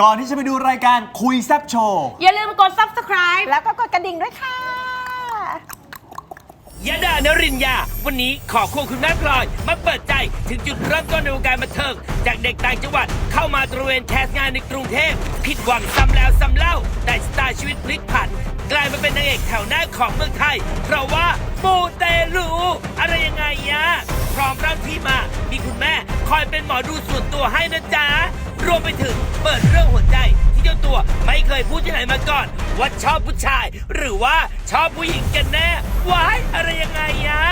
ก่อนที่จะไปดูรายการคุยแซบโชว์ อย่าลืมกด subscribe แล้วก็กดกระดิ่งด้วยค่ะ ยดานรินยา วันนี้ขอควงคุณแม่พลอย มาเปิดใจถึงจุดเริ่มต้นในวงการบันเทิง จากเด็กต่างจังหวัดเข้ามาตระเวนแคสงานในกรุงเทพ ผิดหวังซ้ำแล้วซ้ำเล่า แต่สไตล์ชีวิตพลิกผัน กลายมาเป็นนางเอกแถวหน้าของเมืองไทย เพราะว่ามูเตลู อะไรยังไงยะ พร้อมร่าที่มา มีคุณแม่คอยเป็นหมอดูส่วนตัวให้นะจ๊ะ รวมไปถึงเปิดเรื่องหัวใจที่เจ้าตัวไม่เคยพูดที่ไหนมาก่อน ว่าชอบผู้ชาย หรือว่าชอบผู้หญิงกันแน่วายอะไรยังไงยะ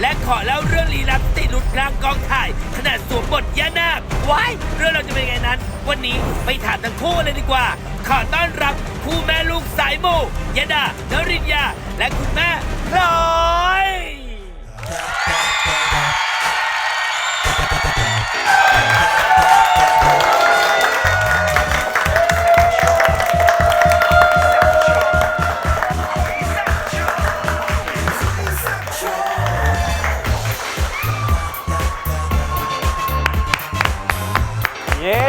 และขอเล่าเรื่องลี้ลับติดหลุดกลางกองถ่าย ขนาดสวมบทยานาควายเรื่องเราจะเป็นไงนั้น วันนี้ไปถามทั้งคู่เลยดีกว่า ขอต้อนรับคู่แม่ลูกสายมูยดานรินยา และคุณแม่พลอย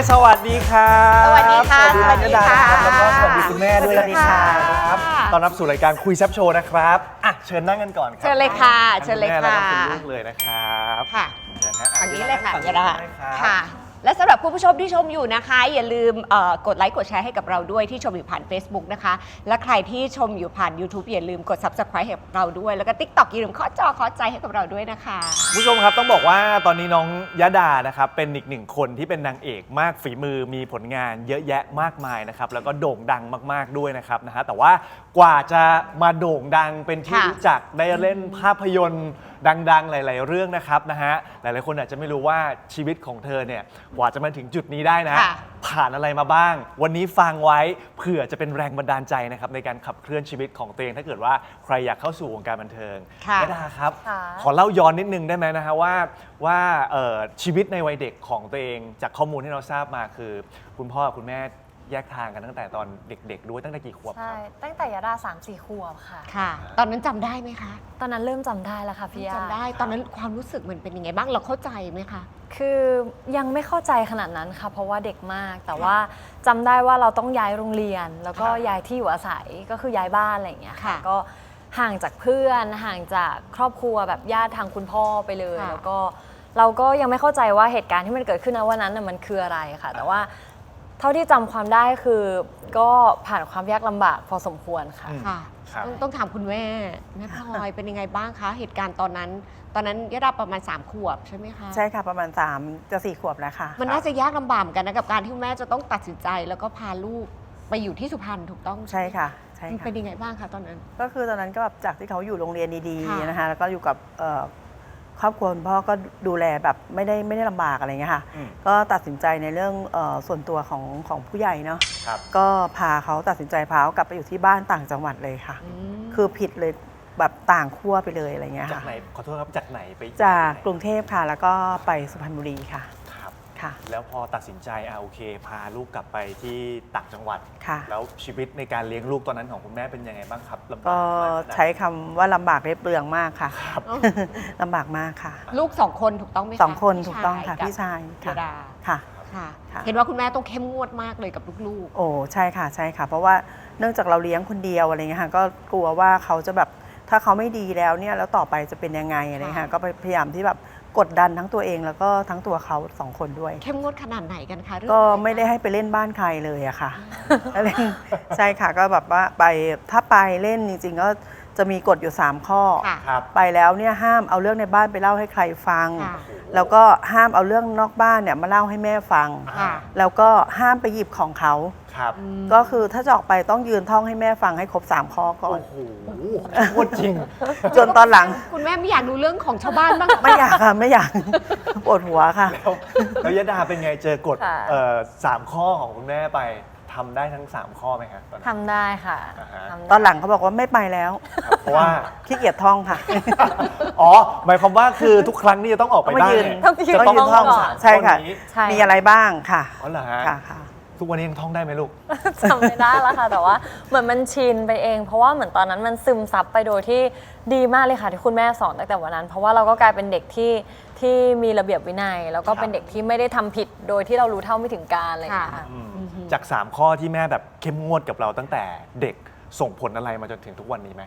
สวัสดีครับสวัสดีค่ะสวัสดีครับสวัสดีค่ะแล้วก็สวัสดีคุณแม่ด้วยสวัสดีค่ะนะครับตอนรับสู่รายการคุยแซบโชว์นะครับอะเชิญนั่งกันก่อนครับเชิญเลยค่ะเชิญเลยณแม่แล้วค่ะก็คุณลูกเลยนะครับค่ะเชิญฮะฝั่งนี้เลยค่ะฝั่งยาดาได้ครับค่ะ และสำหรับคุณผู้ชมที่ชมอยู่นะคะ อย่าลืมเอ่อกดไลค์กดแชร์ให้กับเราด้วยที่ชมอยู่ผ่าน Facebook นะคะ และใครที่ชมอยู่ผ่าน YouTube อย่าลืมกด Subscribe ให้กับเราด้วย แล้วก็ TikTok อย่าลืมเคาะจอเคาะใจให้กับเราด้วยนะคะ คุณผู้ชมครับต้องบอกว่าตอนนี้น้องยะดานะครับเป็นอีกหนึ่งคนที่เป็นนางเอกมากฝีมือมีผลงานเยอะแยะมากมายนะครับแล้วก็โด่งดังมากๆด้วยนะครับนะฮะแต่ว่ากว่าจะมาโด่งดังเป็นที่ค่ะ รู้จักได้เล่นภาพยนตร์ดังๆ หลาย ๆ เรื่องนะครับนะฮะหลาย ๆ คนอาจจะไม่รู้ว่าชีวิตของเธอเนี่ยกว่าจะมาถึงจุดนี้ได้นะ ค่ะ ผ่านอะไรมาบ้าง วันนี้ฟังไว้เผื่อจะเป็นแรงบันดาลใจนะครับในการขับเคลื่อนชีวิตของตัวเองถ้าเกิดว่าใครอยากเข้าสู่วงการบันเทิงค่ะยะดาครับ ค่ะ ขอเล่าย้อนนิดนึงได้ไหมนะฮะว่าว่าเอ่อชีวิตในวัยเด็กของตัวเอง จากข้อมูลที่เราทราบมาคือ คุณพ่อกับคุณแม่แยกทางกันตั้งแต่ตอนเด็ก ๆ ด้วยตั้งแต่กี่ขวบคใช่ รับ ตั้งแต่ยาดาสามสี่ขวบค่ะ ค่ะ ตอนนั้นจำได้ไหมคะ ตอนนั้นเริ่มจำได้แล้วค่ะพี่ยาจำได้ตอนนั้นความรู้สึกมันเป็นยังไงบ้างเราเข้าใจไหมคะ คือยังไม่เข้าใจขนาดนั้นค่ะ เพราะว่าเด็กมาก แต่ว่าจำได้ว่าเราต้องย้ายโรงเรียน แล้วก็ครับย้ายที่อยู่อาศัยก็คือย้ายบ้านอะไรอย่างเงี้ยค่ะ ค่ะก็ห่างจากเพื่อนห่างจากครอบครัวแบบญาติทางคุณพ่อไปเลย ค่ะ แล้วก็เราก็ยังไม่เข้าใจว่าเหตุการณ์ที่มันเกิดขึ้นในวันนั้นน่ะมันคืออะไรค่ะ แต่ว่าเท่าที่จำความได้คือก็ผ่านความยากลำบากพอสมควรค่ะอืมค่ะ ครับ ต้องต้องถามคุณแม่แม่พลอยเป็นยังไงบ้างคะเหตุการณ์ตอนนั้น ตอนนั้นยะดาประมาณ 3 ขวบใช่ไหมคะ ใช่ค่ะประมาณ3จะ4ขวบแล้วค่ะ มันน่าจะยากลำบากเหมือนกันนะกับการที่แม่จะต้องตัดสินใจแล้วก็พาลูกไปอยู่ที่สุพรรณถูกต้องใช่ไหมค่ะใช่มันค่ะเป็นยังไงบ้างคะตอนนั้น ก็คือตอนนั้นก็แบบจากที่เขาอยู่โรงเรียนดีค่ะ ๆนะคะแล้วก็อยู่กับเอ่อ ครอบครัวคุณพ่อก็ดูแลแบบไม่ได้ไม่ได้ลำบากอะไรเงี้ยค่ะ อืม ก็ตัดสินใจในเรื่องเออส่วนตัวของของผู้ใหญ่เนาะครับก็พาเขาตัดสินใจพาเขากลับไปอยู่ที่บ้านต่างจังหวัดเลยค่ะอืมคือผิดเลยแบบต่างขั้วไปเลยอะไรเงี้ยจากค่ะ ไหนขอโทษครับจากไหนไปจากกรุงเทพค่ะ แล้วก็ไปสุพรรณบุรีค่ะ ครับค่ะ แล้วพอตัดสินใจอ่าโอเค พาลูกกลับไปที่ต่างจังหวัด ค่ะ แล้วชีวิตในการเลี้ยงลูกตอนนั้นของคุณแม่เป็นยังไงบ้างครับลำบากก็มากขนาดไหน ใช้คำว่าลำบากเรียบเปลืองมากค่ะครับลำบากมากค่ะลูกสองคนถูกต้องไหมคะสองคนถูกต้องค่ะกับพี่ชายยค่ะดาค่ะ ค่ะ ค่ะ เห็นว่าคุณแม่ต้องเข้มงวดมากเลยกับลูก โอ้ใช่ค่ะใช่ค่ะ เพราะว่าเนื่องจากเราเลี้ยงคนเดียวอะไรเงี้ยค่ะก็กลัวว่าเขาจะแบบถ้าเขาไม่ดีแล้วเนี่ยแล้วต่อไปจะเป็นยังไงอะไรเงี้ยค่ะก็พยายามที่แบบ กดดันทั้งตัวเองแล้วก็ทั้งตัวเขาสองคนด้วยๆเข้มงวดขนาดไหนกันคะเรื่องก็อะรไม่ได้ให้ไปเล่นบ้านใครเลยอะค่ะเล่นใช่ค่ะก็แบบว่าไปถ้าไปเล่นจริงๆก็ จะมีกฎอยู่ 3 ข้อ ค่ะ ครับ ไปแล้วเนี่ยห้ามเอาเรื่องในบ้านไปเล่าให้ใครฟัง ค่ะ แล้วก็ห้ามเอาเรื่องนอกบ้านเนี่ยมาเล่าให้แม่ฟังค่ะแล้วก็ห้ามไปหยิบของเขา ครับก็คือถ้าจะออกไปต้องยืนท่องให้แม่ฟังให้ครบ 3 ข้อก่อน โอ้โหโคตรจริง จนตอนหลัง คุณแม่ไม่อยากดูเรื่องของชาวบ้านบ้าง ไม่อยากค่ะ ไม่อยากปวดหัวค่ะ แล้วแล้วยะดาเป็นไงเจอกฎค่ะ เอ่อสามข้อของคุณแม่ไป ทำได้ทั้ง 3 ข้อไหมครับตอนนั้น ทำได้ค่ะอ่าฮะ ทำได้ตอนหลังเขาบอกว่าไม่ไปแล้วครับเพราะว่า ขี้เกียจท่องค่ะ อ๋อ หมายความว่าคือทุกครั้งที่จะต้องออกไปต้องมาบ้านยืน เนี่ยต้องยืนจะต้องยืนท่ท่อองงก่อน สามใช่ค่ะข้อนี้ใช่ มีอะไรบ้างค่ะอ๋อเหรอฮะ ค่ะค่ะ ทุกวันนี้ยังท่องได้ไหมลูก จำไม่ได้แล้วค่ะ แต่ว่าเหมือนมันชินไปเอง เพราะว่าเหมือนตอนนั้นมันซึมซับไปโดยที่ดีมากเลยค่ะที่คุณแม่สอนตั้งแต่วันนั้น เพราะว่าเราก็กลายเป็นเด็กที่ที่มีระเบียบวินัย แล้วก็เป็นเด็กที่ไม่ได้ทำผิดโดยที่เรารู้เท่าไม่ถึงการอะไรอย่างเงี้ยค่ะจาก 3 ข้อที่แม่แบบเข้มงวดกับเราตั้งแต่เด็กส่งผลอะไรมาจนถึงทุกวันนี้ไหม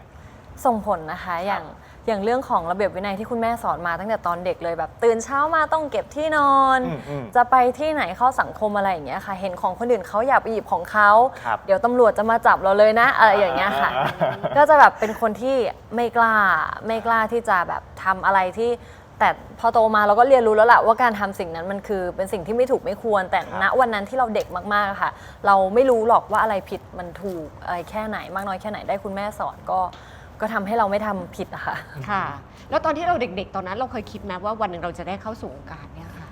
ส่งผลนะคะอย่าง อย่างเรื่องของระเบียบวินัยที่คุณแม่สอนมาตั้งแต่ตอนเด็กเลยแบบ ตื่นเช้ามาต้องเก็บที่นอน อืมอืมจะไปที่ไหนเข้าสังคมอะไรอย่างเงี้ยค่ะ เห็นของคนอื่นเขาอยากไปหยิบของเขาครับ เดี๋ยวตำรวจจะมาจับเราเลยนะอะไรอย่างเงี้ยค่ะ ก็จะแบบเป็นคนที่ไม่กล้าไม่กล้าที่จะแบบทำอะไรที่ แต่พอโตมาเราก็เรียนรู้แล้วแหละว่าการทำสิ่งนั้นมันคือเป็นสิ่งที่ไม่ถูกไม่ควร แต่ณวันนั้นที่เราเด็กมากๆอะค่ะ เราไม่รู้หรอกว่าอะไรผิดมันถูกอะไรแค่ไหนมากน้อยแค่ไหนได้คุณแม่สอนก็ ก็ทำให้เราไม่ทำผิดอะค่ะ ค่ะ แล้วตอนที่เราเด็กๆ ตอนนั้นเราเคยคิดไหมว่าวันหนึ่งเราจะได้เข้าสู่วงการเนี่ยค่ะ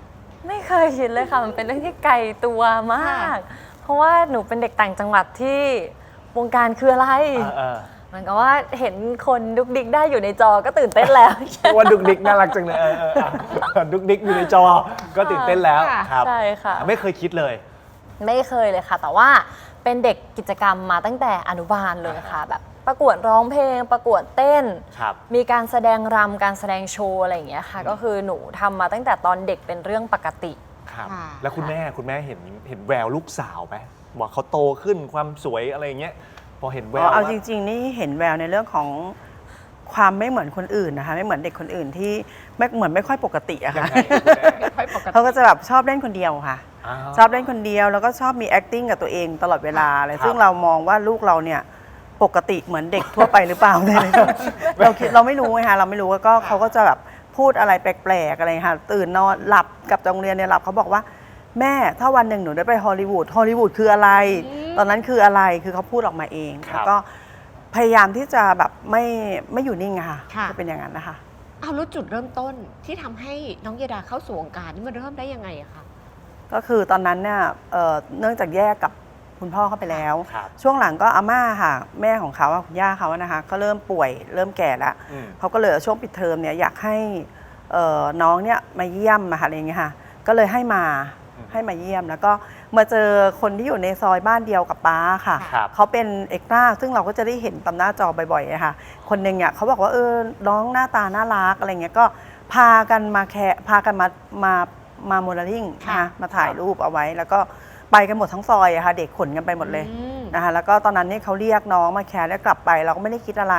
ไม่เคยคิดเลยค่ะ มันเป็นเรื่องที่ไกลตัวมาก เพราะว่าหนูเป็นเด็กต่างจังหวัดที่วงการคืออะไร เออมันก็ว่าเห็นคนดุกดิกได้อยู่ในจอก็ตื่นเต้นแล้ว เออว่าดุกดิกน่ารักจังเลยเออเอออะดุกดิกอยู่ในจอก็ตื่นเต้นแล้วค่ะ ครับใช่ค่ะ ไม่เคยคิดเลย ไม่เคยเลยค่ะ แต่ว่าเป็นเด็กกิจกรรมมาตั้งแต่อนุบาลเลยค่ะ แบบ ประกวดร้องเพลง ประกวดเต้น ครับ มีการแสดงรำการแสดงโชว์อะไรอย่างเงี้ยค่ะ ก็คือหนูทำมาตั้งแต่ตอนเด็กเป็นเรื่องปกติ ครับ ค่ะ แล้วคุณแม่คุณแม่เห็นเห็นแววลูกสาวไหมบอกเขาโตขึ้นความสวยอะไรอย่างเงี้ย พอเห็นแวอ๋อวเอาว่าจริง ๆ นี่เห็นแววในเรื่องของความไม่เหมือนคนอื่นนะคะ ไม่เหมือนเด็กคนอื่นที่ไม่เหมือนไม่ค่อยปกติอะยัค่ะงไงคุณแม่ไม่ค่อยปกติเขาก็จะแบบชอบเล่นคนเดียวค่ะาชอบเล่นคนเดียวแล้วก็ชอบมี acting กับตัวเองตลอดเวลาเลยครับ ซึ่งเรามองว่าลูกเราเนี่ย ปกติเหมือนเด็กทั่วไปหรือเปล่าเนี่ยเราคิดเราไม่รู้ไงคะเราไม่รู้แล้วก็เขาก็จะแบบพูดอะไรแปลกๆอะไรค่ะตื่นนอนหลับกลับจากโรงเรียนเนี่ยหลับเขาบอกว่า แม่ถ้าวันหนึ่งหนูได้ไปฮอลลีวูดฮอลลีวูดคืออะไร ตอนนั้นคืออะไรคือเขาพูดออกมาเองครับแล้วก็พยายามที่จะแบบไม่ไม่อยู่นิ่งอะค่ะค่ะจะเป็นอย่างนั้นนะคะเอาแล้วจุดเริ่มต้นที่ทำให้น้องยดาเข้าสู่วงการนี่มันเริ่มได้ยังไงอะคะก็คือตอนนั้นเนี่ยเอ่อเนื่องจากแยกกับ คุณพ่อเขาไปแล้ว ครับช่วงหลังก็อาม่าค่ะ แม่ของเขาอะคุณย่าเขาอะนะคะ ก็เริ่มป่วยเริ่มแก่แล้วอืมเขาก็เลยช่วงปิดเทอมเนี่ยอยากให้เอ่อน้องเนี่ยมาเยี่ยมมาค่ะอะไรอย่างเงี้ยค่ะ ก็เลยให้มาให้มาเยี่ยม แล้วก็มาเจอคนที่อยู่ในซอยบ้านเดียวกับป้าค่ะ ครับ เขาเป็นเอกตราซึ่งเราก็จะได้เห็นตามหน้าจอบ่อยๆอะค่ะ คนหนึ่งเนี่ยเขาบอกว่าเออน้องหน้าตาน่ารักอะไรเงี้ยก็พากันมาแคะพากันมามามาโมเดลลิ่งนะคะมาถ่ายรูปเอาไว้แล้วก็ ไปกันหมดทั้งซอยอะค่ะเด็กขนกันไปหมดเลยอืมนะคะแล้วก็ตอนนั้นเนี่ยเขาเรียกน้องมาแคสแล้วกลับไปเราก็ไม่ได้คิดอะไร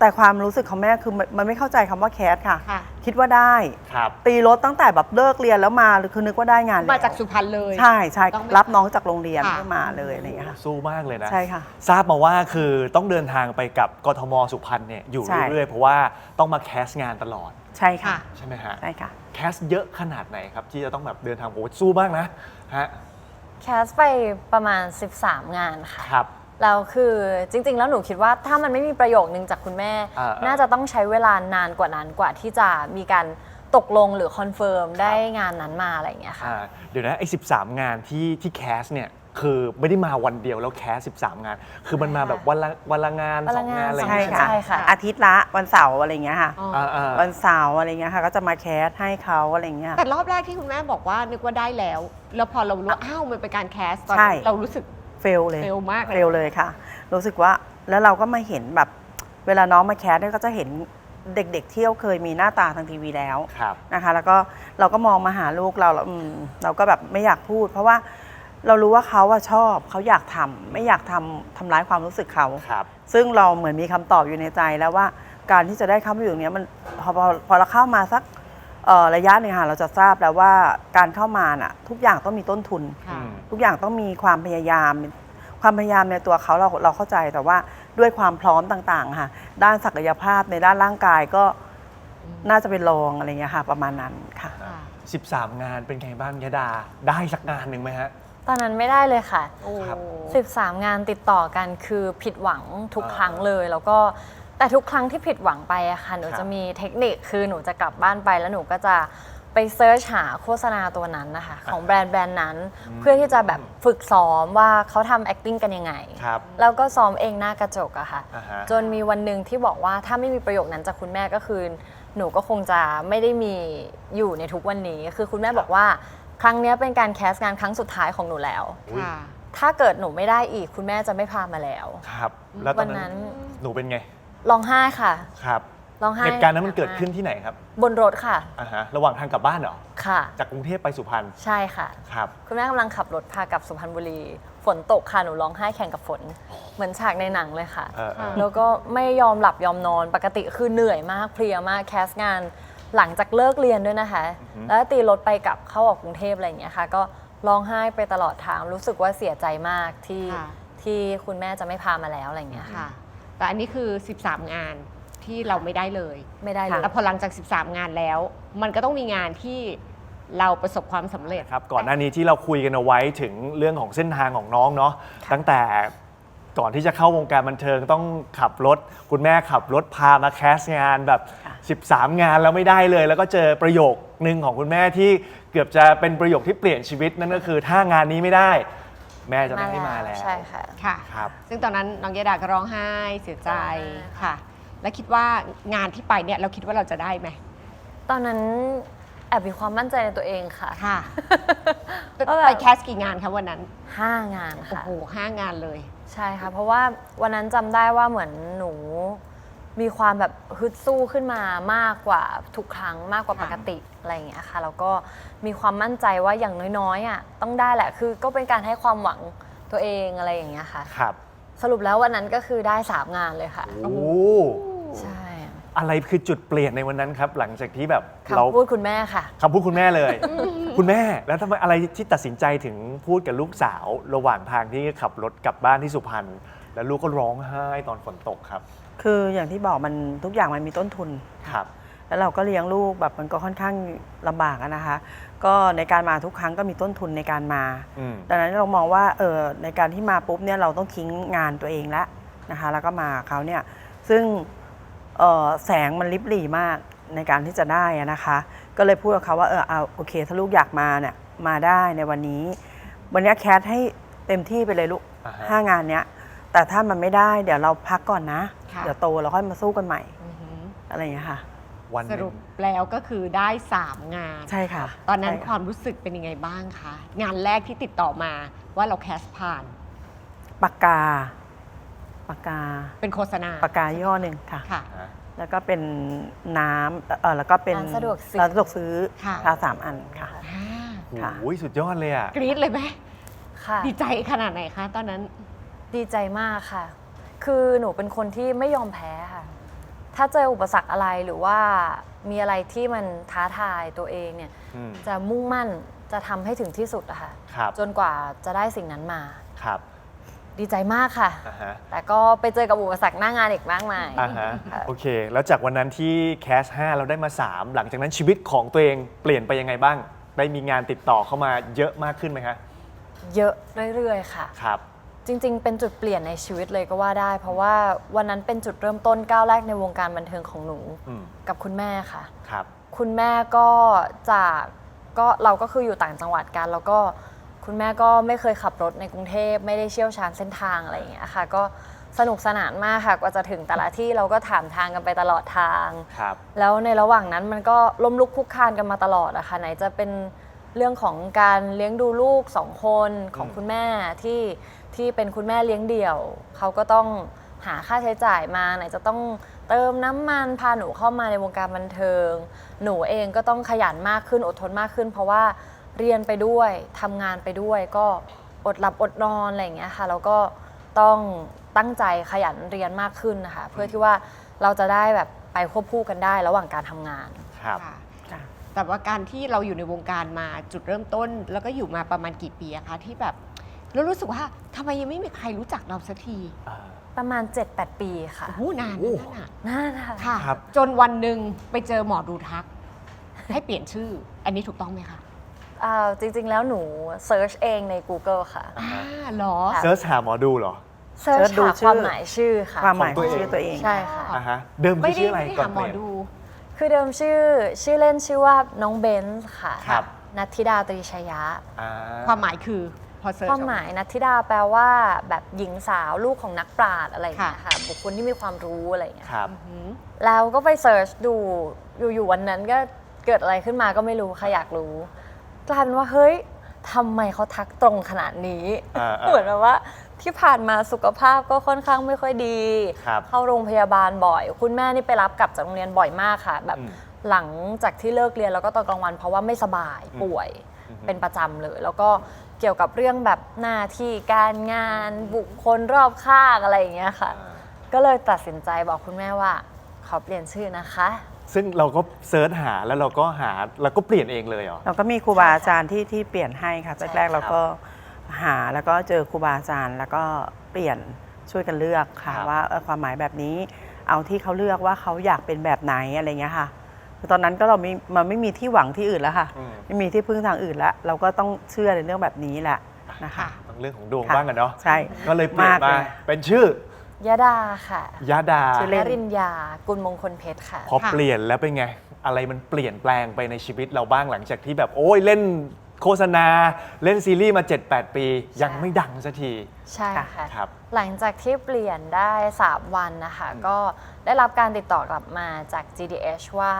แต่ความรู้สึกของแม่คือมันมันไม่เข้าใจคำว่าแคสค่ะ ค่ะ คิดว่าได้ ครับ ตีรถตั้งแต่แบบเลิกเรียนแล้วมาคือนึกว่าได้งานแล้วมาจากสุพรรณเลย ใช่ใช่ต้องไม่รับน้องจากโรงเรียนค่ะ เพื่อมาเลยอะไรอย่างเงี้ยค่ะสู้มากเลยนะ ใช่ค่ะ ทราบมาว่าคือต้องเดินทางไปกับกทมสุพรรณเนี่ยอยู่ใช่ เรื่อยๆ เพราะว่าต้องมาแคสงานตลอดใช่ค่ะค่ะ ใช่ไหมฮะ ใช่ค่ะ แคสเยอะขนาดไหนครับ ที่จะต้องแบบเดินทางโอ้โหสู้มากนะฮะ แคสไปประมาณ 13 งานค่ะ ครับ แล้วคือจริง ๆ แล้วหนูคิดว่าถ้ามันไม่มีประโยคนึงจากคุณแม่อ่าๆน่าจะต้องใช้เวลานานกว่านั้นกว่าที่จะมีการตกลงหรือคอนเฟิร์มได้งานนั้นมาอะไรอย่างเงี้ยค่ะ อ่าเดี๋ยวนะไอ้สิงานที่ที่แคสเนี่ย คือไม่ได้มาวันเดียวแล้วแคส13 งาน คือมันมาแบบวันละวันละงานวันสละองงานงานอะไรอย่างใช่เงี้ยค่ะ ใช่ค่ะ อาทิตย์ละวันเสาร์อะไรอย่างเงี้ยค่ะ อ๋ออ่าอ่า วันเสาร์อะไรเงี้ยค่ะ ก็จะมาแคสให้เขาอะไรเงี้ย แต่รอบแรกที่คุณแม่บอกว่านึกว่าได้แล้ว แล้วพอเรารู้ว่าอ้าวมันเป็นการแคสตอนใช่นั้นเรารู้สึก เฟลเลยเฟลมากเลย เฟลเลยค่ะ รู้สึกว่าแล้วเราก็มาเห็นแบบ เวลาน้องมาแคสเนี่ยก็จะเห็นเด็กๆ ที่เขาเคยมีหน้าตาทางทีวีแล้ว ครับ นะคะแล้วก็เราก็มองมาหาลูกเราแล้วอืมเราก็แบบไม่อยากพูด เพราะว่า เรารู้ว่าเขาอะชอบเขาอยากทำไม่อยากทำทำร้ายความรู้สึกเขาครับ ซึ่งเราเหมือนมีคำตอบอยู่ในใจแล้วว่า การที่จะได้เข้ามาอยู่ตรงเนี้ยมันพอพอพอเราเข้ามาสักเอ่อระยะหนึ่งค่ะเราจะทราบแล้วว่าการเข้ามาน่ะ ทุกอย่างต้องมีต้นทุนค่ะอืมทุกอย่างต้องมีความพยายาม ความพยายามในตัวเขาเราเราเข้าใจแต่ว่าด้วยความพร้อมต่างๆ ค่ะ ด้านศักยภาพในด้านร่างกายก็น่าจะเป็นรองอะไรเงี้ยค่ะ ประมาณนั้นค่ะค่ะ13 งานเป็นไงบ้างยะดาได้สักงานหนึ่งไหมฮะ ตอนนั้นไม่ได้เลยค่ะ โอ้ครับ 13 งานติดต่อกันคือผิดหวังทุกอ่าครั้งเลย แล้วก็แต่ทุกครั้งที่ผิดหวังไปอะค่ะหนูครับ จะมีเทคนิคคือหนูจะกลับบ้านไปแล้วหนูก็จะไปเซิร์ชหาโฆษณาตัวนั้นนะคะ ของแบรนด์แบรนด์นั้น เพื่อที่จะแบบฝึกซ้อมว่าเขาทำ acting กันยังไง ครับแล้วก็ซ้อมเองหน้ากระจกอะค่ะ อ่าฮะ จนมีวันหนึ่งที่บอกว่าถ้าไม่มีประโยคนั้นจากคุณแม่ก็คือ หนูก็คงจะไม่ได้มีอยู่ในทุกวันนี้ คือคุณแม่บอกว่า ครั้งเนี้ยเป็นการแคสต์งานครั้งสุดท้ายของหนูแล้ว อุ๊ยค่ะ ถ้าเกิดหนูไม่ได้อีกคุณแม่จะไม่พามาแล้ว ครับ แล้วตอนวันนั้นั้นนหนูเป็นไงร้องไห้ค่ะครับร้องไห้เหตุการณ์นั้นมันเกิดขึ้นที่ไหนครับบนรถค่ะอ่าฮะระหว่างทางกลับบ้านเหรอค่ะ จากกรุงเทพไปสุพรรณใช่ค่ะ ครับ คุณแม่กำลังขับรถพากลับสุพรรณบุรี ฝนตกค่ะหนูร้องไห้แข่งกับฝน เหมือนฉากในหนังเลยค่ะ เออเออ แล้วก็ไม่ยอมหลับยอมนอนปกติคือเหนื่อยมากเพลียมากแคสงาน หลังจากเลิกเรียนด้วยนะคะ แล้วตีรถไปกลับเข้าออกกรุงเทพอะไรอย่างเงี้ยค่ะ ก็ร้องไห้ไปตลอดทางรู้สึกว่าเสียใจมากที่ค่ะ ที่คุณแม่จะไม่พามาแล้วอะไรอย่างเงี้ยค่ะ ค่ะ แต่อันนี้คือ 13 งานที่เราไม่ได้เลย ไม่ได้เลยแล้วพอหลังจาก 13 งานแล้ว มันก็ต้องมีงานที่เราประสบความสำเร็จ ครับก่อนหน้านี้ที่เราคุยกันเอาไว้ถึงเรื่องของเส้นทางของน้องเนาะตั้งแต่ก่อนที่จะเข้าวงการบันเทิงต้องขับรถ คุณแม่ขับรถพามาแคสงานแบบ 13 งานแล้วไม่ได้เลย แล้วก็เจอประโยคนึงของคุณแม่ที่เกือบจะเป็นประโยคที่เปลี่ยนชีวิตนั่นก็คือถ้างานนี้ไม่ได้ แม่จะไม่ให้มาแล้ว ใช่ค่ะ ค่ะ ครับ ซึ่งตอนนั้นน้องยดาก็ร้องไห้เสียใจร้องไห้ค่ะ แล้วคิดว่างานที่ไปเนี่ยเราคิดว่าเราจะได้ไหมตอนนั้นแอบมีความมั่นใจในตัวเองค่ะ ค่ะก็แบบไปแคสกี่งานคะวันนั้นห้างานโอ้ค่ะโหห้างานเลย ใช่ค่ะ เพราะว่าวันนั้นจำได้ว่าเหมือนหนู มีความแบบฮึดสู้ขึ้นมามากกว่าทุกครั้งมากกว่าค่ะปกติอะไรอย่างเงี้ยค่ะแล้วก็มีความมั่นใจว่าอย่างน้อยๆอะต้องได้แหละคือก็เป็นการให้ความหวังตัวเองอะไรอย่างเงี้ยค่ะ ครับสรุปแล้ววันนั้นก็คือได้สามงานเลยค่ะ โอ้ใช่อะไรคือจุดเปลี่ยนในวันนั้นครับ หลังจากที่แบบเราคำพูดคุณแม่ค่ะคำพูดคุณแม่เลย คุณแม่ แล้วทำไมอะไรที่ตัดสินใจถึงพูดกับลูกสาว ระหว่างทางที่ขับรถกลับบ้านที่สุพรรณแล้วลูกก็ร้องไห้ตอนฝนตกครับ คืออย่างที่บอกมันทุกอย่างมันมีต้นทุน ครับ แล้วเราก็เลี้ยงลูกแบบมันก็ค่อนข้างลำบากอะนะคะ ก็ในการมาทุกครั้งก็มีต้นทุนในการมา อืม ดังนั้นเรามองว่าเออในการที่มาปุ๊บเนี่ยเราต้องทิ้งงานตัวเองแล้วนะคะ แล้วก็มาเขาเนี่ยซึ่งเอ่อแสงมันลิบหลี่มากในการที่จะได้อะนะคะ ก็เลยพูดกับเขาว่าเออเอาโอเค ถ้าลูกอยากมาเนี่ยมาได้ในวันนี้ วันนี้แคทให้เต็มที่ไปเลยลูกอ่าฮะ ห้างานเนี้ย แต่ถ้ามันไม่ได้เดี๋ยวเราพักก่อนนะ ค่ะ เดี๋ยวโตเราค่อยมาสู้กันใหม่ อือหืออะไรอย่างเงี้ยค่ะ วันหสนึ่รุง ปแล้วก็คือได้สามงาน ใช่ค่ะตอนนั้นใช่ะความรู้สึกเป็นยังไงบ้างคะ งานแรกที่ติดต่อมาว่าเราแคสผ่าน ปากกา ปากกา เป็นโฆษณาปากกายี่ห้อหนึ่งค่ะ ค่ะฮะแล้วก็เป็นน้ำเออแล้วก็เป็นร้านสะดวกซื้อ ร้านสะดวกซื้อค่ะค่ะ สามอันค่ะ อ่าค่ะ โอ้ยสุดยอดเลยอะ กรี๊ดเลยไหมค่ะ ดีใจขนาดไหนคะ ตอนนั้น ดีใจมากค่ะ คือหนูเป็นคนที่ไม่ยอมแพ้ค่ะ ถ้าเจออุปสรรคอะไรหรือว่ามีอะไรที่มันท้าทายตัวเองเนี่ย อืม จะมุ่งมั่นจะทำให้ถึงที่สุดอะค่ะ ครับ จนกว่าจะได้สิ่งนั้นมา ครับดีใจมากค่ะ อ่าฮะแต่ก็ไปเจอกับอุปสรรคหน้างานอีกมากมาย อ่าฮะค่ะโอเค แล้วจากวันนั้นที่แคส5เราได้มา 3 หลังจากนั้นชีวิตของตัวเองเปลี่ยนไปยังไงบ้าง ได้มีงานติดต่อเข้ามาเยอะมากขึ้นไหมคะเยอะเรื่อยๆค่ะ ครับ จริง ๆ เป็นจุดเปลี่ยนในชีวิตเลยก็ว่าได้ เพราะว่าวันนั้นเป็นจุดเริ่มต้นก้าวแรกในวงการบันเทิงของหนู อืมกับคุณแม่ค่ะ ครับ คุณแม่ก็จากก็เราก็คืออยู่ต่างจังหวัดกัน แล้วก็คุณแม่ก็ไม่เคยขับรถในกรุงเทพไม่ได้เชี่ยวชาญเส้นทางอะไรอย่างเงี้ยค่ะ ก็สนุกสนานมากค่ะกว่าจะถึงแต่ละที่เราก็ถามทางกันไปตลอดทาง ครับ แล้วในระหว่างนั้นมันก็ล้มลุกคลุกคลานกันมาตลอดอะค่ะไหนจะเป็น เรื่องของการเลี้ยงดูลูกสองคนของอืมคุณแม่ที่ที่เป็นคุณแม่เลี้ยงเดี่ยว เขาก็ต้องหาค่าใช้จ่ายมาไหนจะต้องเติมน้ำมันพาหนูเข้ามาในวงการบันเทิง หนูเองก็ต้องขยันมากขึ้นอดทนมากขึ้น เพราะว่าเรียนไปด้วยทำงานไปด้วย ก็อดหลับอดนอนอะไรอย่างเงี้ยค่ะแล้วก็ต้องตั้งใจขยันเรียนมากขึ้นนะคะเพื่อที่ว่าเราจะได้แบบไปควบคู่กันได้ระหว่างการทำงาน ครับ ค่ะ ค่ะแต่ว่าการที่เราอยู่ในวงการมาจุดเริ่มต้น แล้วก็อยู่มาประมาณกี่ปีอะคะที่แบบเรารู้สึกว่าทำไมยังไม่มีใครรู้จักเราสักทีประมาณ 7-8 ปีค่ะ โอ้โหนานโอ้นั่นน่ะน่าค่ะ ค่ะ ครับ จนวันหนึ่งไปเจอหมอดูทัก ให้เปลี่ยนชื่อ อันนี้ถูกต้องไหมคะอ่าจริงๆ แล้วหนูเซิร์ชเองใน Google ค่ะ อ่าเหรอค่ะเซิร์ชหาหมอดูเหรอ เซิร์ชดูหาชื่อ ความหมายชื่อค่ะ ความหมายของขตัอวเองงชื่อตัวเอง ใช่ค่ะ อ่าฮะ เดิมคืไม่อได้ชื่ออะไรไม่ได้ก่อหานหมอเปลี่ยนดู คือเดิมชื่อชื่อเล่นชื่อว่าน้องเบนซ์ค่ะครับ นัทธิดาตรีชยะ อ่าความหมายคือพอเซิร์ช ความหมายนัทธิดาแปลว่าแบบหญิงสาวลูกของนักปราชญ์อะไรอย่างเงี้ยค่ะบุคคลที่มีความรู้อะไรอย่างเงี้ยครับอืมแล้วก็ไปเซิร์ชดูอยู่ๆวันนั้นก็เกิดอะไรขึ้นมาก็ไม่รู้ค่ะอยากรู้ กลายเป็นว่าเฮ้ยทำไมเขาทักตรงขนาดนี้ อ่าๆ เหมือนแบบว่า ที่ผ่านมาสุขภาพก็ค่อนข้างไม่ค่อยดี ครับเข้าโรงพยาบาลบ่อย คุณแม่นี่ไปรับกลับจากโรงเรียนบ่อยมากค่ะ แบบอืมหลังจากที่เลิกเรียนแล้วก็ตอนกลางวัน เพราะว่าไม่สบายป่วยอืมเป็นประจำเลย แล้วก็เกี่ยวกับเรื่องแบบหน้าที่การงานบุคคลรอบข้างอะไรอย่างเงี้ยค่ะ ก็เลยตัดสินใจบอกคุณแม่ว่า ขอเปลี่ยนชื่อนะคะ ซึ่งเราก็เซิร์ชหาแล้วเราก็หาแล้วก็เปลี่ยนเองเลยเหรอ เราก็มีครูบาอาจารย์ที่ที่เปลี่ยนให้ค่ะใช่ แรกๆครับเราก็ หาแล้วก็เจอครูบาอาจารย์ แล้วก็เปลี่ยนช่วยกันเลือกค่ะ ครับ ว่าเออความหมายแบบนี้ เอาที่เขาเลือกว่าเขาอยากเป็นแบบไหนอะไรเงี้ยค่ะคือตอนนั้นก็เราไม่มันไม่มีที่หวังที่อื่นแล้วค่ะ อืมไม่มีที่พึ่งทางอื่นแล้ว เราก็ต้องเชื่อในเรื่องแบบนี้แหละนะคะ ต้องเรื่องของดวงค่ะ บ้างกันเนาะใช่ ก็เลยเปลี่ยนมากเลมายเป็นชื่อยะดาค่ะยาดา ชื่อเล่น นรินยา กุลมงคลเพชรค่ะ พอค่ะเปลี่ยนแล้วเป็นไง อะไรมันเปลี่ยนแปลงไปในชีวิตเราบ้างหลังจากที่แบบโอ้ยเล่น โฆษณาเล่นซีรีส์มา 7-8 ปี ยังไม่ดังสักที ใช่ค่ะ ครับ หลังจากที่เปลี่ยนได้ 3 วันนะคะ ก็ได้รับการติดต่อกลับมาจาก GDH ว่า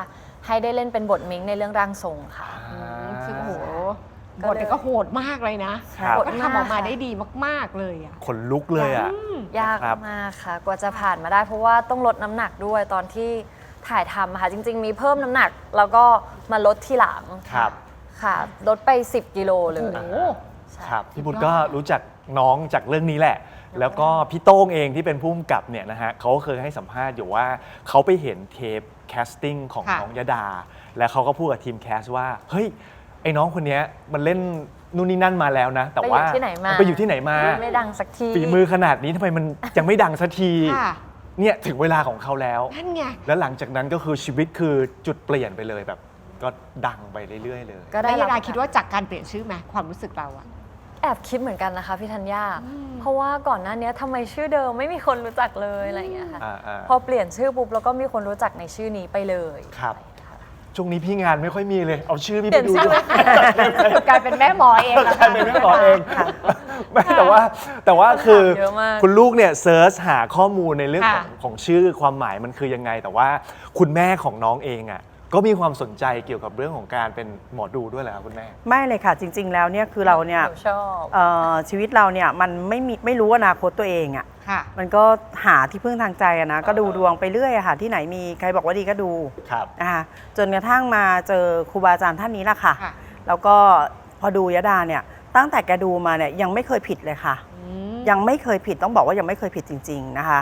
ให้ได้เล่นเป็นบทมิงในเรื่องร่างทรงค่ะอืมซึ่งโอ้โหก็บทเลยเนี่ยก็โหดมากเลยนะครับ ก็ทำออกมาได้ดีมาก ๆ เลยอะ ขนลุกเลยอะ ยากครับ มากค่ะ กว่าจะผ่านมาได้เพราะว่าต้องลดน้ำหนักด้วยตอนที่ถ่ายทำอะค่ะ จริง ๆ มีเพิ่มน้ำหนัก แล้วก็มาลดทีหลัง ครับ ค่ะ ลดไป 10 กิโลเลยโอ้โหใช่ ครับพี่พุทธก็รู้จักน้องจากเรื่องนี้แหละ แล้วก็พี่โต้งเองที่เป็นผู้กำกับเนี่ยนะฮะเขาเคยให้สัมภาษณ์อยู่ว่าเขาไปเห็นเทปแคสติ้งของค่ะ น้องยดา แล้วเขาก็พูดกับทีมแคสว่า เฮ้ย ไอ้น้องคนเนี้ยมันเล่นนู่นนี่นั่นมาแล้วนะ แต่ไปอว่ายู่ที่ไหนมาไปอยู่ที่ไหนมา ไม่ดังสักที ฝีมือขนาดนี้ทำไมมันยังไม่ดังสักที ค่ะ เนี่ยถึงเวลาของเขาแล้ว นั่นไง แล้วหลังจากนั้นก็คือชีวิตคือจุดเปลี่ยนไปเลยแบบ ก็ดังไปเรื่อยๆเลย ก็ได้แล้วยารับดาคิดว่าจากการเปลี่ยนชื่อไหมความรู้สึกเราอะ แอบคิดเหมือนกันนะคะพี่ธัญญาเพราะว่าก่อนหน้านี้ทำไมชื่อเดิมไม่มีคนรู้จักเลยอะไรอย่างเงี้ยค่ะอ่าอ่าพอเปลี่ยนชื่อปุ๊บแล้วก็มีคนรู้จักในชื่อนี้ไปเลยครับอะไอย่างเงี้ยค่ะช่วงนี้พี่งานไม่ค่อยมีเลย เอาชื่อพี่เปไปลี่ยนดูชื่อด้วยกลายเป็นแม่หมอเองแล้วกลายเป็นแม่หมอเองไม่แต่ว่าแต่ว่าคำถามคือเยอะมาก คุณลูกเนี่ยเซิร์ชหาข้อมูลในเรื่องของค่ะ ของชื่อความหมายมันคือยังไง แต่ว่าคุณแม่ของน้องเองอะ ก็มีความสนใจเกี่ยวกับเรื่องของการเป็นหมอดูด้วยเหรอครับคุณแม่ ไม่เลยค่ะจริง ๆ แล้วเนี่ยคือเราเนี่ยหนูชอบเอ่อชีวิตเราเนี่ยมันไม่มีไม่รู้อนาคตตัวเองอะค่ะ มันก็หาที่พึ่งทางใจอะนะก็ดูดวงไปเรื่อยอะค่ะที่ไหนมีใครบอกว่าดีก็ดูครับ นะคะจนกระทั่งมาเจอครูบาอาจารย์ท่านนี้แหละค่ะ ค่ะแล้วก็พอดูยดาเนี่ยตั้งแต่แกดูมาเนี่ยยังไม่เคยผิดเลยค่ะ อืมยังไม่เคยผิดต้องบอกว่ายังไม่เคยผิดจริง ๆนะคะ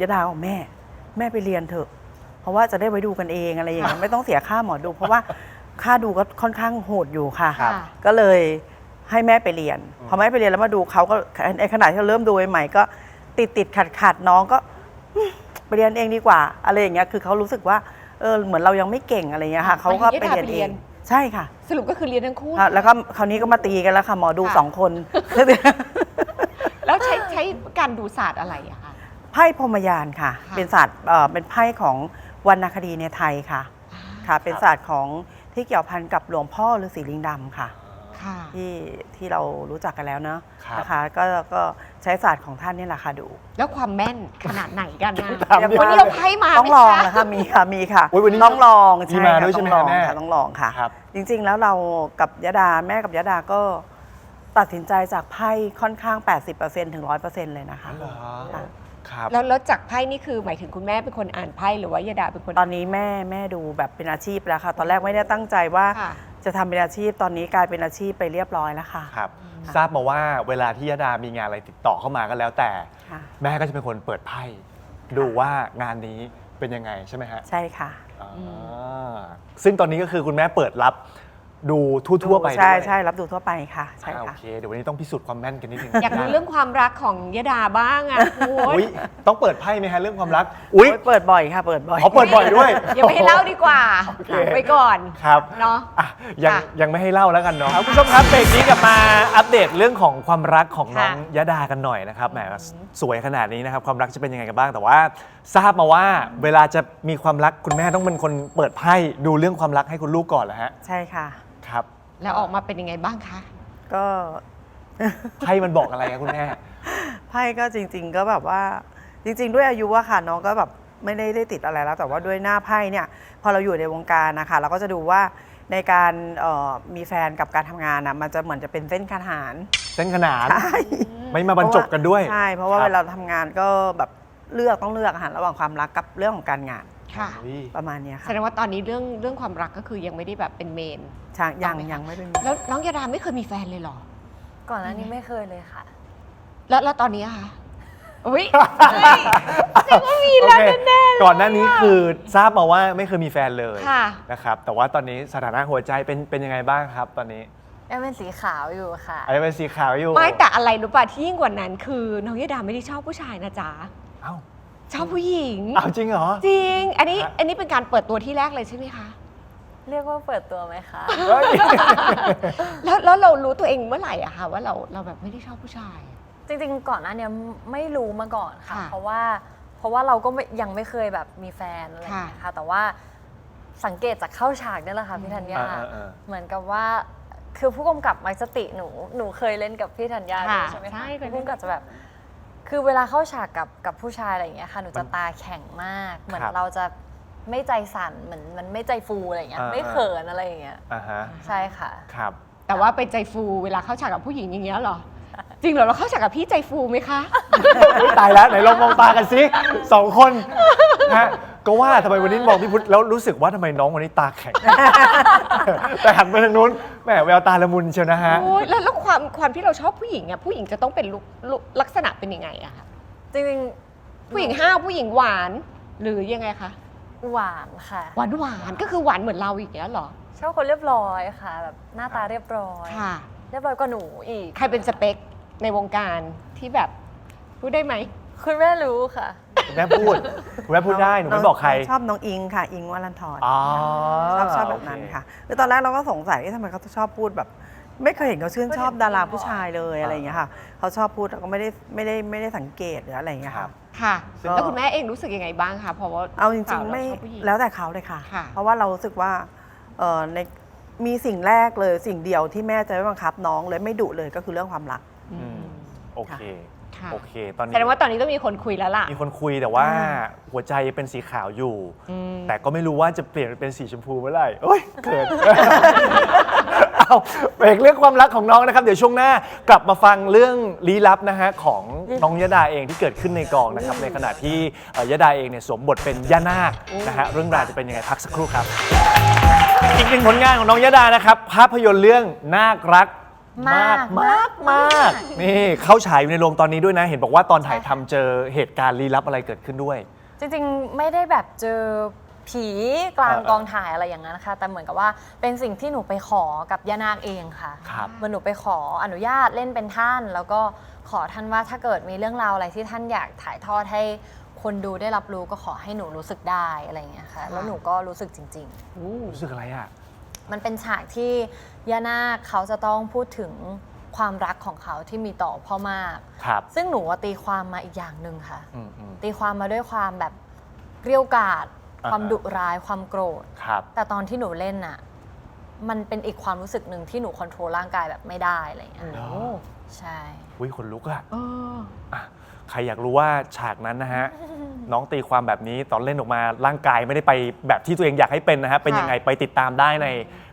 ยดาบอกแม่ แม่ไปเรียนเถอะเพ ราะว่าจะได้ไว้ดูกันเองอะไรอย่างเงี้ยไม่ต้องเสียค่าหมอดู เพราะว่าค่าดูก็ค่อนข้างโหดอยู่ค่ะ ครับ ก็เลยให้แม่ไปเรียน พอแม่ไปเรียนแล้วมาดูเขาก็ไอ้ขนาดที่เราเริ่มดูใหม่ๆก็ติดติดขัดขัดๆน้องก็อืมไปเรียนเองดีกว่าอะไรอย่างเงี้ยคือเขารู้สึกว่าเออเหมือนเรายังไม่เก่งอะไรเงี้ยค่ะเขาก็ไปเรียนเองใช่ค่ะ สรุปก็คือเรียนทั้งคู่ อะแล้วก็คราวนี้ก็มาตีกันแล้วค่ะ หมอดูค่ะ สองคน แล้วใช้ใช้การดูศาสตร์อะไรอะคะ ไพ่พรหมยานค่ะ ค่ะ เป็นศาสตร์เอ่อเป็นไพ่ของ วรรณคดีในไทยค่ะค่ะ เป็นศาสตร์ของที่เกี่ยวพันกับหลวงพ่อฤาษีลิงดำค่ะ ค่ะ ที่ที่เรารู้จักกันแล้วเนอะครับ นะคะก็ก็ใช้ศาสตร์ของท่านนี่แหละค่ะดูแล้วความแม่นขนาดไหนกันนะถามดิ วันนี้เราไพ่มาต้องไหมลองคะ นะคะมีค่ะมีค่ะโอ้ยวันนี้ต้องลองมีมาค่ะด้วยใช่ไหมต้องลองแม่ ค่ะต้องลองค่ะ ครับ จริงๆ แล้วเรากับยดาแม่กับยดาก็ตัดสินใจจากไพ่ค่อนข้าง 80%ถึง 100%เลยนะคะเหรอค่ะ ครับ แล้วแล้วจากไพ่นี่คือหมายถึงคุณแม่เป็นคนอ่านไพ่หรือว่ายาดาเป็นคน ตอนนี้แม่แม่ดูแบบเป็นอาชีพแล้วค่ะ ตอนแรกไม่ได้ตั้งใจว่าค่ะ จะทำเป็นอาชีพตอนนี้กลายเป็นอาชีพไปเรียบร้อยแล้วค่ะ ครับ ทราบมาว่าเวลาที่ยดามีงานอะไรติดต่อเข้ามาก็แล้วแต่ ค่ะ แม่ก็จะเป็นคนเปิดไพ่ดูว่างานนี้เป็นยังไงใช่ไหมฮะใช่ค่ะ อ่าซึ่งตอนนี้ก็คือคุณแม่เปิดรับ ดูทั่วๆไปใช่ด้วยใช่รับดูทั่วไปค่ะใช่อ่าโอค่ะ เค เดี๋ยววันนี้ต้องพิสูจน์ความแม่นกันนิดนึงอยากรู้เรื่องความรักของยาดาบ้างอะคุณอุ๊ยต้องเปิดไพ่ไหมฮะเรื่องความรัก อุ้ยโอ้ยเปิดบ่อยค่ะ เปิดบ่อย ขอเปิดบ่อยด้วยอย่าไม่ให้เล่าดีกว่าโอเคไว้ก่อน ครับเนาะอะยังค่ะ ยังไม่ให้เล่าแล้วกันเนาะคุณผู้ชมครับเบรกนี้กลับมาอัปเดตเรื่องของความรักของน้องค่ะยดากันหน่อยนะครับแหมสวยขนาดนี้นะครับความรักจะเป็นยังไงกันบ้างแต่ว่า ทราบมาว่าเวลาจะมีความรักคุณแม่ต้องเป็นคนเปิดไพ่ดูเรื่องความรักให้คุณลูกก่อนแหละฮะ ใช่ค่ะครับ แล้วออกมาเป็นยังไงบ้างคะ ก็ ไพ่มันบอกอะไรครับคุณแม่ ไพ่ก็จริง ๆ ก็แบบว่าจริง ๆ ด้วยอายุอะค่ะน้องก็แบบไม่ได้ได้ติดอะไรแล้ว แต่ว่าด้วยหน้าไพ่เนี่ย พอเราอยู่ในวงการนะคะเราก็จะดูว่าในการเอ่อมีแฟนกับการทำงานอะมันจะเหมือนจะเป็นเส้นขนานเส้นขนานใช่ ไม่มาบรรจบกันด้วยใช่ เพราะว่าคบเวลาทำงานก็แบบเลือกต้องเลือกอะค่ะระหว่างความรักกับเรื่องของการงาน ค่ะ อุ๊ยประมาณเนี้ยแสค่ะดงว่าตอนนี้เรื่องเรื่องความรักก็คือยังไม่ได้แบบเป็นเมน ใช่ยังต้องไหมคะยังไม่เป็นแล้วน้องยาดาไม่เคยมีแฟนเลยเหรอ ก่อนหน้านี้ไม่เคยเลยค่ะ แล้วแล้วตอนนี้อะคะอุ้ยโอเคก่อนหน้านี้คือทราบมาว่าไม่เคยมีแฟนเลยค่ะ นะครับ แต่ว่าตอนนี้สถานะหัวใจเป็นเป็นยังไงบ้างครับ ตอนนี้ยังเป็นสีขาวอยู่ค่ะ อาจจะเป็นสีขาวอยู่ไม่แต่อะไรรู้ป่ะที่ยิ่งกว่านั้นคือน้องยาดาไม่ได้ชอบผู้ชายนะจ๊ะ เอ้า ชอบผู้หญิง เอาจริงเหรอ จริง อันนี้ฮะ อันนี้เป็นการเปิดตัวที่แรกเลยใช่ไหมคะ เรียกว่าเปิดตัวไหมคะ เฮ้ย แล้วแล้วเรารู้ตัวเองเมื่อไหร่อะคะว่าเราเราแบบไม่ได้ชอบผู้ชาย จริงๆ ก่อนหน้าเนี้ยไม่รู้มาก่อนค่ะ ค่ะเพราะว่าเพราะว่าเราก็ไม่ยังไม่เคยแบบมีแฟนอะไรอย่างเงี้ยค่ะ แต่ว่าสังเกตจากเข้าฉากนี่แหละค่ะพี่ธัญญาเออเออเออเหมือนกับว่าคือผู้กำกับมักสติหนูหนูเคยเล่นกับพี่ธัญญาด้วยค่ะใช่ไหมใช่คะเคยเล่น ผู้กำกับจะแบบ คือเวลาเข้าฉากกับกับผู้ชายอะไรอย่างเงี้ยค่ะหนูจะตาแข็งมาก เหมือนครับเราจะไม่ใจสั่นเหมือนมันไม่ใจฟูอะไรอย่างเงี้ยอ่า ไม่เขินอะไรอย่างเงี้ยอ่าฮะใช่ค่ะ ครับ แต่ว่าเป็นใจฟูเวลาเข้าฉากกับผู้หญิงอย่างเงี้ยเหรอ จริงเหรอเราเข้าฉากกับพี่ใจฟูไหมคะ ตายแล้วไหนลองมองตากันสิสองคนนะฮะ ก็ว่าทำไมวันนี้มองพี่พุทธแล้วรู้สึกว่าทำไมน้องวันนี้ตาแข็ง แต่หันไปทางนู้นแหมแววตาละมุนเชียวนะฮะ โอ้ยแล้วแล้วความความที่เราชอบผู้หญิงอะผู้หญิงจะต้องเป็นลุคลุคลักษณะเป็นยังไงอะคะจริงๆผู้หญิงห้าวผู้หญิงหวาน หรือยังไงคะหวานค่ะ หวานหวานก็คือหวานเหมือนเราอีกแล้วเหรอชอบคนเรียบร้อยค่ะ แบบหน้าตาเรียบร้อย ค่ะ เรียบร้อยกว่าหนูอีก ใครเป็นสเปคในวงการที่แบบพูดได้ไหมคุณแม่รู้ค่ะ คุณแม่พูดคุณแม่พูดได้หนูไม่บอกใคร ชอบน้องอิงค่ะ อิงวัลันทรอ๋อชอบชอบแบบนั้นค่ะคือตอนแรกเราก็สงสัยว่าทำไมเขาชอบพูดแบบ ไม่เคยเห็นเขาชื่นชอบดาราผู้ชายเลยอะไรอย่างเงี้ยค่ะเขาชอบพูดเราก็ไม่ได้ไม่ได้ไม่ได้สังเกตหรืออะไรอย่างเงี้ยครัค่ะบค่ะก็แล้วคุณแม่เองรู้สึกยังไงบ้างคะเพราะว่าเอาจสริวงๆไม่ชอบผู้หญิงแล้วแต่เขาเลยค่ะค่ะ เพราะว่าเรารู้สึกว่าเอ่อในมีสิ่งแรกเลยสิ่งเดียวที่แม่จะไม่บังคับน้องเลยไม่ดุเลยก็คือเรื่องความรักอืมโอเค ค่ะโอเค ตอนแสนี้ดงว่าตอนนี้ต้องมีคนคุยแล้วล่ะ มีคนคุยแต่ว่าหัวใจเป็นสีขาวอยู่ อืม แต่ก็ไม่รู้ว่าจะเปลี่ยนเป็นสีชมพูเมื่อไหร่โอ้ยเขิน เอาเบรกเรื่องความรักของน้องนะครับ เดี๋ยวช่วงหน้ากลับมาฟังเรื่องลี้ลับนะฮะของน้องยดาเองที่เกิดขึ้นในกองนะครับ ในขณะที่เอ่อยดาเองเนี่ยสวมบทเป็นย่านาคนะฮะเรื่องราวจะเป็นยังไงพักสักครู่ครับ อีกหนึ่งผลงานของน้องยดานะครับ ภาพยนตร์เรื่องนาครัก มากมากมากนี่เข้าฉายอยู่ในโรงตอนนี้ด้วยนะ เห็นบอกว่าตอนถ่ายทำเจอเหตุการณ์ลี้ลับอะไรเกิดขึ้นด้วย จริงๆ ไม่ได้แบบเจอผีกลางเออเออ กองถ่ายอะไรอย่างนั้นนะคะแต่เหมือนกับว่าเป็นสิ่งที่หนูไปขอกับย่านาคเองค่ะครับ เหมือนหนูไปขออนุญาตเล่นเป็นท่าน แล้วก็ขอท่านว่าถ้าเกิดมีเรื่องราวอะไรที่ท่านอยากถ่ายทอดให้คนดูได้รับรู้ก็ขอให้หนูรู้สึกได้อะไรอย่างเงี้ยค่ะ แล้วหนูก็รู้สึกจริงๆรู้สึกอะไรอะ มันเป็นฉากที่ย่านาคเขาจะต้องพูดถึงความรักของเขาที่มีต่อพ่อมาก ครับ ซึ่งหนูว่าตีความมาอีกอย่างหนึ่งค่ะ อืมอืม ตีความมาด้วยความแบบเกรี้ยวกราด อ่าฮะความดุร้ายความโกรธ ครับ แต่ตอนที่หนูเล่นน่ะ มันเป็นอีกความรู้สึกหนึ่งที่หนูคอนโทรลร่างกายแบบไม่ได้อะไรอย่างเงี้ย เหรอ ใช่ อุ้ยขนลุกอะเออ อะ ใครอยากรู้ว่าฉากนั้นนะฮะ น้องตีความแบบนี้ตอนเล่นออกมาร่างกายไม่ได้ไปแบบที่ตัวเองอยากให้เป็นนะฮะเป็นค่ะยังไงไปติดตามได้ใน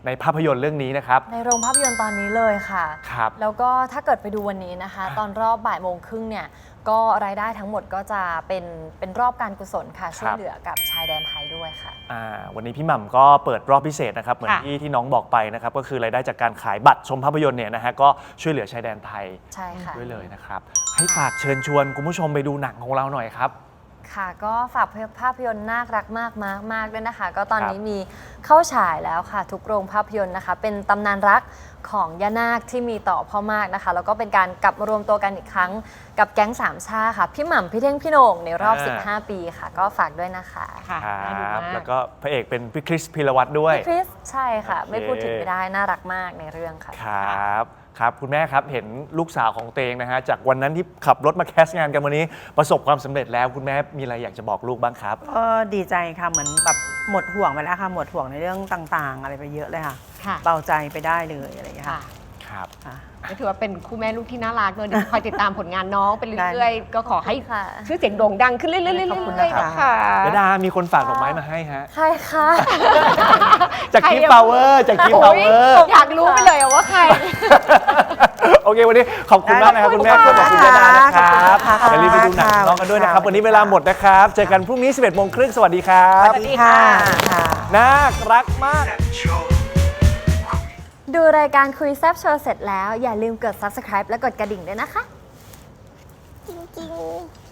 ในภาพยนตร์เรื่องนี้นะครับ ในโรงภาพยนตร์ตอนนี้เลยค่ะ ครับ แล้วก็ถ้าเกิดไปดูวันนี้นะคะ ตอนรอบบ่ายโมงครึ่งเนี่ยก็รายได้ทั้งหมดก็จะเป็นเป็นรอบการกุศลค่ะช่วยเหลือกับชายแดนไทยด้วยค่ะ อ่าวันนี้พี่หม่ำก็เปิดรอบพิเศษนะครับเหมือนค่ะที่ที่น้องบอกไปนะครับก็คือรายได้จากการขายบัตรชมภาพยนตร์เนี่ยนะฮะก็ช่วยเหลือชายแดนไทยใช่ค่ะ ด้วยเลยนะครับ ให้ฝากเชิญชวนคุณผู้ชมไปดูหนังของเราหน่อยครับ ค่ะก็ฝากภาพยนตร์น่ารักมากมากมากด้วยนะคะ ก็ตอนครับนี้มีเข้าฉายแล้วค่ะ ทุกโรงภาพยนตร์นะคะ เป็นตำนานรักของย่านาคที่มีต่อพ่อมากนะคะ แล้วก็เป็นการกลับมารวมตัวกันอีกครั้ง กับแก๊งสามชาค่ะ พี่หม่ำพี่เท่งพี่โหน่งในรอบอ่า15 ปีค่ะ ก็ฝากด้วยนะคะค่ะครน่าดูับมากแล้วก็พระเอกเป็นพี่คริสพิรวัตรด้วยพี่คริสใช่ค่ะโอเคไม่พูดถึงไม่ได้น่ารักมากในเรื่องค่ะครับ ครับคุณแม่ครับเห็นลูกสาวของเตงนะฮะจากวันนั้นที่ขับรถมาแคสต์งานกันวันนี้ ประสบความสำเร็จแล้วคุณแม่มีอะไรอยากจะบอกลูกบ้างครับ ก็ดีใจค่ะเหมือนแบบหมดห่วงไปแล้วค่ะ หมดห่วงในเรื่องต่างๆ อะไรไปเยอะเลยค่ะ ค่ะ เบาใจไปได้เลยอะไรอย่างเงี้ยค่ะ ค่ะ คครับค่ะก็ถือว่าเป็นคู่แม่ลูกที่น่ารักเนอะเดี๋ยวคอยติดตามผลงานน้องไปได้เรื่อยๆ ก็ขอให้ค่ะ ชื่อเสียงโด่งดังขึ้นเรื่อยๆเรื่อยๆขอบคุณเรื่อยนะๆคะนะคะยดามีคนฝากดอกไม้มาให้ฮะ ใครคะจากใครกิฟอะต์ฟลาเวอร์จากกิฟต์ฟลาโอ้ยเวอร์ อยากรู้ไปเลยอะว่าใคร โอเค วันนี้ขอบคุณมากนะครับคุณแม่ขอบขคุอบณคุณค่ะยดานะครับขอบคุณค่ะอย่าลืมไปดูหนังค่ะน้องกันด้วยนะครับค่ะ วันนี้เวลาหมดนะครับ เจอกันพรุ่งนี้ 11โมงครึ่งสวัสดีครับสวัสดีค่ะ ค่ะ น่ารักมาก ดูรายการคุยแซบโชว์เสร็จแล้ว อย่าลืมกด subscribe และกดกระดิ่งด้วยนะคะ จริงๆ